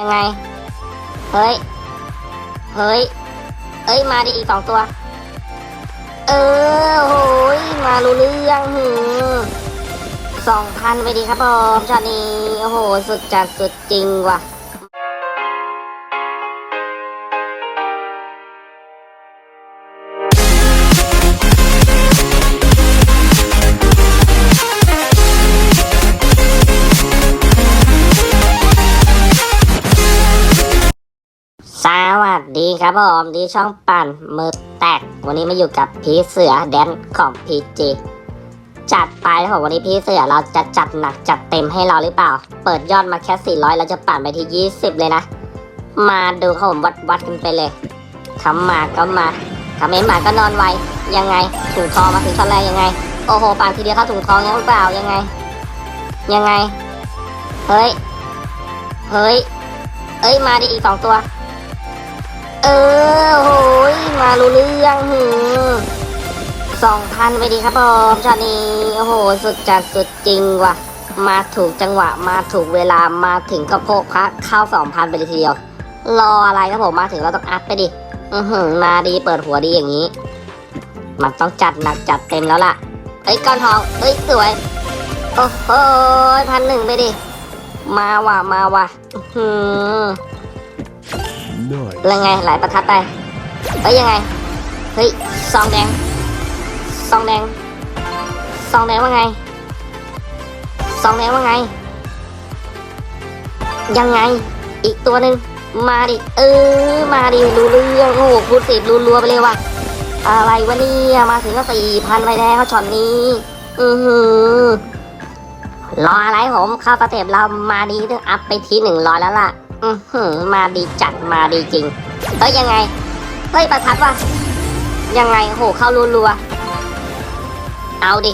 ยังไง เฮ้ย เฮ้ย เอ้ย มาดิอีกสองตัว เออโหยมารู้เรื่องหืมสองพันไปดีครับผมชานี้ โอ้โห สุดจัดสุดจริงว่ะ วัสดีครับผมที่ช่องปั่นมือแตก วันนี้มาอยู่กับพีเสือแดนของพีจีจัดไปครับวันนี้พี่เสือเราจะจัดหนักจัดเต็มให้เราหรือเปล่า เปิดยอดมาแค่ 400 เราจะปั่นไปที่ 20 เลยนะ มาดูครับผมวัดวัดกันไปเลยทำมาก็มาทำเองมาก็นอนไวยังไงถุงทองมาถึงชั้นแรกยังไง โอ้โหปั่นทีเดียวเข้าถุงทองยังหรือเปล่ายังไง ยังไง เฮ้ย เฮ้ย เอ้ยมาดิอีกสองตัว เออโหยมารู้เรื่องหือสองพันไปดีครับผมชานี้ โอ้โห สุดจัดสุดจริงว่ะ มาถูกจังหวะมาถูกเวลามาถึงก็โพกพระเข้าสองพันไปเลยทีเดียว รออะไรครับผมมาถึงเราต้องอัดไปดิ อือหือมาดีเปิดหัวดีอย่างนี้ มันต้องจัดหนักจัดเต็มแล้วล่ะ เอ้ยก้อนทอง เอ้ยสวย โอ้โหพันหนึ่งไปดิ มาว่ะมาว่ะ อือ อ Nice. แล้วไงหลายประทัดไปเอ้ยยังไง เฮ้ยซองแดง ซองแดง ซองแดงว่าไง ซองแดงว่าไง ยังไง อีกตัวหนึ่งมาดิ เออ มาดิ รู้เรื่อง โอ้โหพูดสิบรู้รัวไปเลยว่ะ อะไรวะเนี่ย มาถึงก็สี่พันไปแล้วช็อตนี้ อือหือรออะไรผม เข้าสเต็ปเรามาดีถึงอัพไปทีหนึ่งร้อยแล้วล่ะ อือหือมาดีจัดมาดีจริง เฮ้ยยังไง เฮ้ยประทัดว่ะ ยังไงโหเข้ารัวๆ เอาดิ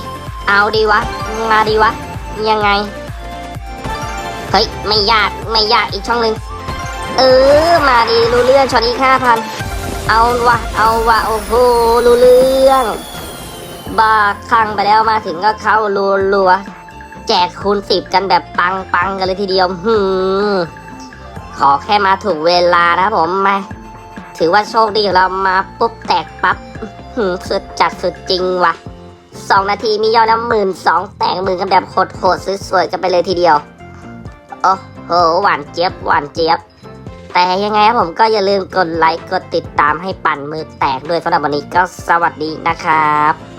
เอาดิวะ มาดีวะ ยังไง เฮ้ยไม่ยากไม่ยากอีกช่องหนึ่งเออมาดีรู้เรื่องช็อตอีกห้าพันเอาวะเอาวะโอ้โหรู้เรื่องบาคลั่งไปแล้วมาถึงก็เข้ารัวๆแจกคูณสิบกันแบบปังปังๆกันเลยทีเดียว หืม ขอแค่มาถูกเวลานะครับผมมาถือว่าโชคดีเรามาปุ๊บแตกปับ๊บสุดจัดสุดจริงว่ะสองนาทีมียอดน้ำหมื่นสองแตกหมื่นกันแบบโหดๆสวยๆกันไปเลยทีเดียว โอ้โหหวานเจี๊ยบหวานเจี๊ยบ แต่ยังไงครับผมก็อย่าลืมกดไลค์กดติดตามให้ปั่นมือแตกด้วยสำหรับวันนี้ก็สวัสดีนะครับ